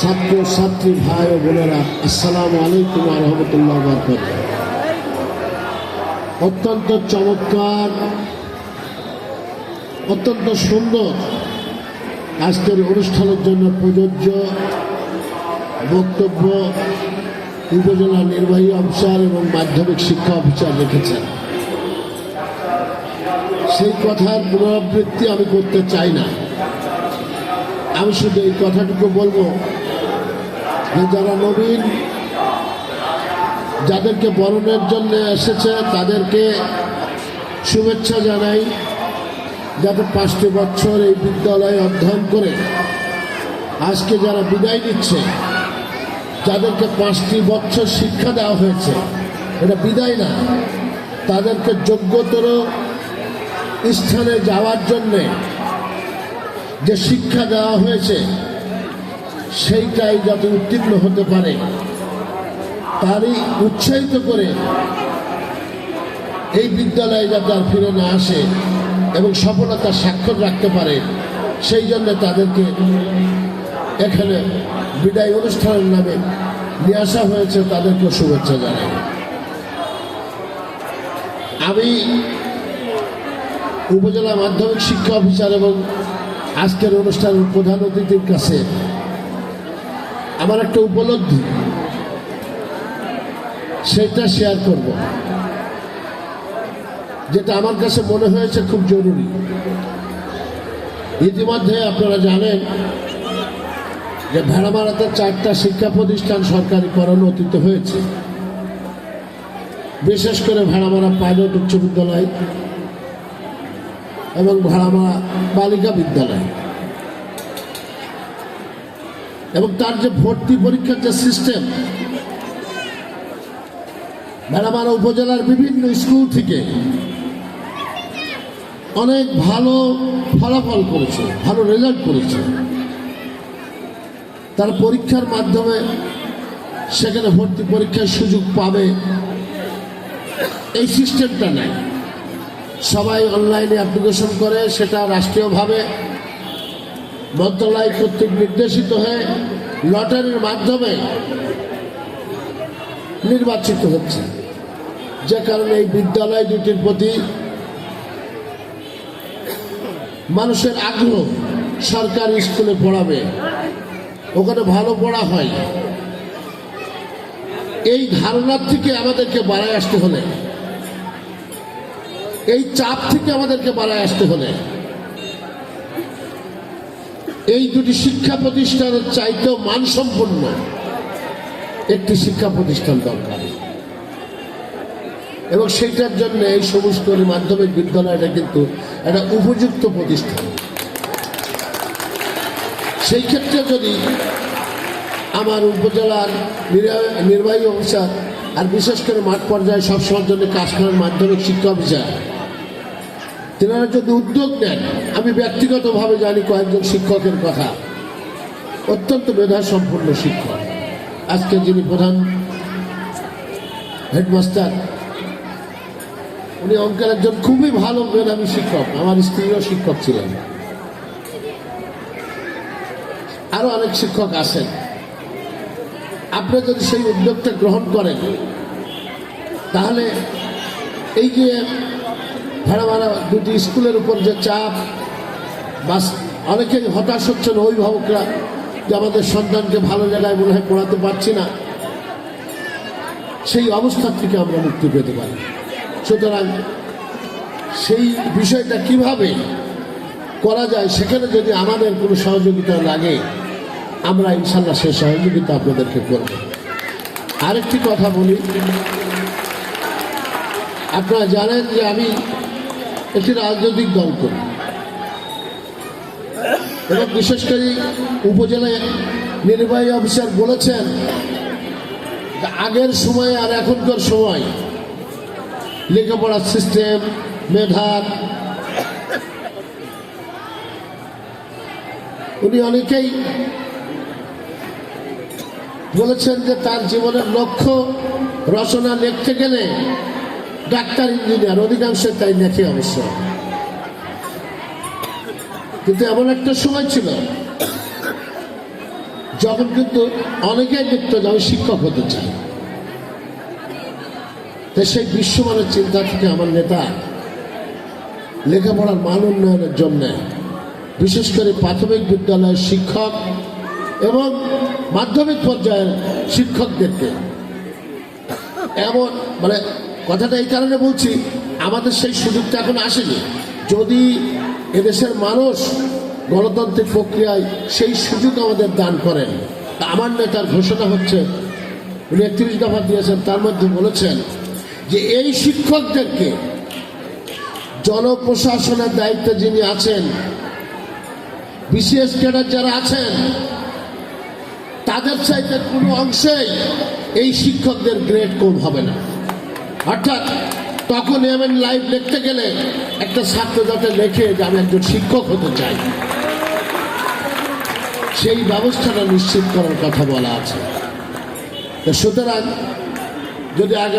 ছাত্র, ছাত্রী, ভাই ও বোনেরা, আসসালামু আলাইকুম রহমতুল্লাহ অত্যন্ত চমৎকার, অত্যন্ত সুন্দর আজকের অনুষ্ঠানের জন্য প্রযোজ্য বক্তব্য উপজেলা নির্বাহী অফিসার এবং মাধ্যমিক শিক্ষা অফিসার রেখেছেন। সেই কথার পুনরাবৃত্তি আমি করতে চাই না। আমি শুধু এই কথাটুকু বলব যারা নবীন, যাদেরকে বরণের জন্য এসেছে, তাদেরকে শুভেচ্ছা জানাই। যাতে পাঁচটি বছর এই বিদ্যালয়ে অধ্যয়ন করে আজকে যারা বিদায় নিচ্ছে, যাদেরকে পাঁচটি বছর শিক্ষা দেওয়া হয়েছে, এটা বিদায় না, তাদেরকে যোগ্যতর স্থানে যাওয়ার জন্যে যে শিক্ষা দেওয়া হয়েছে সেইটাই যাতে উত্তীর্ণ হতে পারে। তারই উৎসাহিত করে এই বিদ্যালয়ে যাতে আর ফিরে না আসে এবং সফলতার স্বাক্ষর রাখতে পারে, সেই জন্য তাদেরকে এখানে বিদায় অনুষ্ঠানের নামে নিয়ে আসা হয়েছে। তাদেরকে শুভেচ্ছা জানাই। আমি উপজেলা মাধ্যমিক শিক্ষা অফিসার এবং আজকের অনুষ্ঠানের প্রধান অতিথির কাছে আমার একটা উপলব্ধি। সেটা শেয়ার করব। যেটা আমার কাছে মনে হয়েছে খুব জরুরি। ইতিমধ্যে আপনারা জানেন যে ভেড়ামারাতে চারটা শিক্ষা প্রতিষ্ঠান সরকারিকরণ অতীত হয়েছে। বিশেষ করে ভেড়ামারা পাইলট উচ্চ বিদ্যালয় এবং ভাড়ামারা বালিকা বিদ্যালয়। এবং তার যে ভর্তি পরীক্ষার যে সিস্টেম ভেড়ামারা উপজেলার বিভিন্ন স্কুল থেকে অনেক ভালো ফলাফল করেছে, ভালো রেজাল্ট করেছে। তার পরীক্ষার মাধ্যমে সেখানে ভর্তি পরীক্ষার সুযোগ পাবে। এই সিস্টেমটা নেই। সবাই অনলাইনে অ্যাপ্লিকেশন করে, সেটা রাষ্ট্রীয়ভাবে মন্ত্রণালয় কর্তৃক নির্দেশিত হয়ে লটারির মাধ্যমে নির্বাচিত হচ্ছে। যে কারণে এই বিদ্যালয় দুটির প্রতি মানুষের আগ্রহ সরকারি স্কুলে পড়াবে, ওখানে ভালো পড়া হয়। এই ধারণার থেকে আমাদেরকে বাড়ায় আসতে হলে, এই চাপ থেকে আমাদেরকে বাড়ায় আসতে হলে এই দুটি শিক্ষা প্রতিষ্ঠানের চাইতেও মানসম্পন্ন একটি শিক্ষা প্রতিষ্ঠান দরকার। এবং সেইটার জন্য এই সমস্ত মাধ্যমিক বিদ্যালয়টা কিন্তু একটা উপযুক্ত প্রতিষ্ঠান। সেই ক্ষেত্রে যদি আমার উপজেলার নির্বাহী অফিসার আর বিশেষ করে মাঠ পর্যায়ে সবসময়ের জন্য কাজ করার মাধ্যমিক শিক্ষা অফিসার তেনারা যদি উদ্যোগ নেন, আমি ব্যক্তিগতভাবে জানি কয়েকজন শিক্ষকের কথা। অত্যন্ত মেধা সম্পন্ন শিক্ষক। আজকে যিনি প্রধান হেডমাস্টার, উনি অঙ্কের একজন খুবই ভালো মেধাবী শিক্ষক, আমার স্ত্রীও শিক্ষক ছিলেন। আরও অনেক শিক্ষক আছেন। আপনি যদি সেই উদ্যোগটা গ্রহণ করেন, তাহলে এই যে ভাড়া ভাড়া দুটি স্কুলের উপর যে চাপ, বাস অনেকেই হতাশ হচ্ছেন অভিভাবকরা যে আমাদের সন্তানকে ভালো জায়গায় মনে হয় পড়াতে পারছি না। সেই অবস্থা থেকে আমরা মুক্তি পেতে পারি। সুতরাং সেই বিষয়টা কীভাবে করা যায়, সেখানে যদি আমাদের কোনো সহযোগিতা লাগে, আমরা ইনশাল্লাহ সেই সহযোগিতা আপনাদেরকে করব। আরেকটি কথা বলি। আপনারা জানেন যে আমি একটি রাজনৈতিক দল করি এবং বিশেষ করে উপজেলায় নির্বাহী অফিসার বলেছেন আগের সময় আর এখনকার সময় লেখাপড়ার সিস্টেম, মেধার। উনি অনেকেই বলেছেন যে তার জীবনের লক্ষ্য রচনা লিখতে গেলে ডাক্তার, ইঞ্জিনিয়ার অধিকাংশ তাই নাকি অবশ্য। কিন্তু এমন একটা সময় ছিল, যখন কিন্তু অনেকেই লিখত যে শিক্ষক হতে চাই। তো সেই বিশ্বমানের চিন্তা থেকে আমার নেতা লেখাপড়ার মান উন্নয়নের জন্য বিশেষ করে প্রাথমিক বিদ্যালয়ের শিক্ষক এবং মাধ্যমিক পর্যায়ের শিক্ষকদেরকে এমন মানে কথাটা এই কারণে বলছি, আমাদের সেই সুযোগটা এখন আসেনি। যদি এদেশের মানুষ গণতান্ত্রিক প্রক্রিয়ায় সেই সুযোগ আমাদের দান করেন আমার নেতার ঘোষণা হচ্ছে, উনি একত্রিশ দফা দিয়েছেন, তার মধ্যে বলেছেন যে এই শিক্ষকদেরকে জনপ্রশাসনের দায়িত্বে যিনি আছেন, বিশেষ ক্যাডার যারা আছেন, তাদের চাইতে কোনো অংশেই এই শিক্ষকদের গ্রেড কম হবে না। অর্থাৎ তখন এমন লাইভ দেখতে গেলে একটা ছাত্র যাতে লেখে যে আমি একজন শিক্ষক হতে চাই। সেই ব্যবস্থাটা নিশ্চিত করার কথা বলা আছে। সুতরাং যদি আগে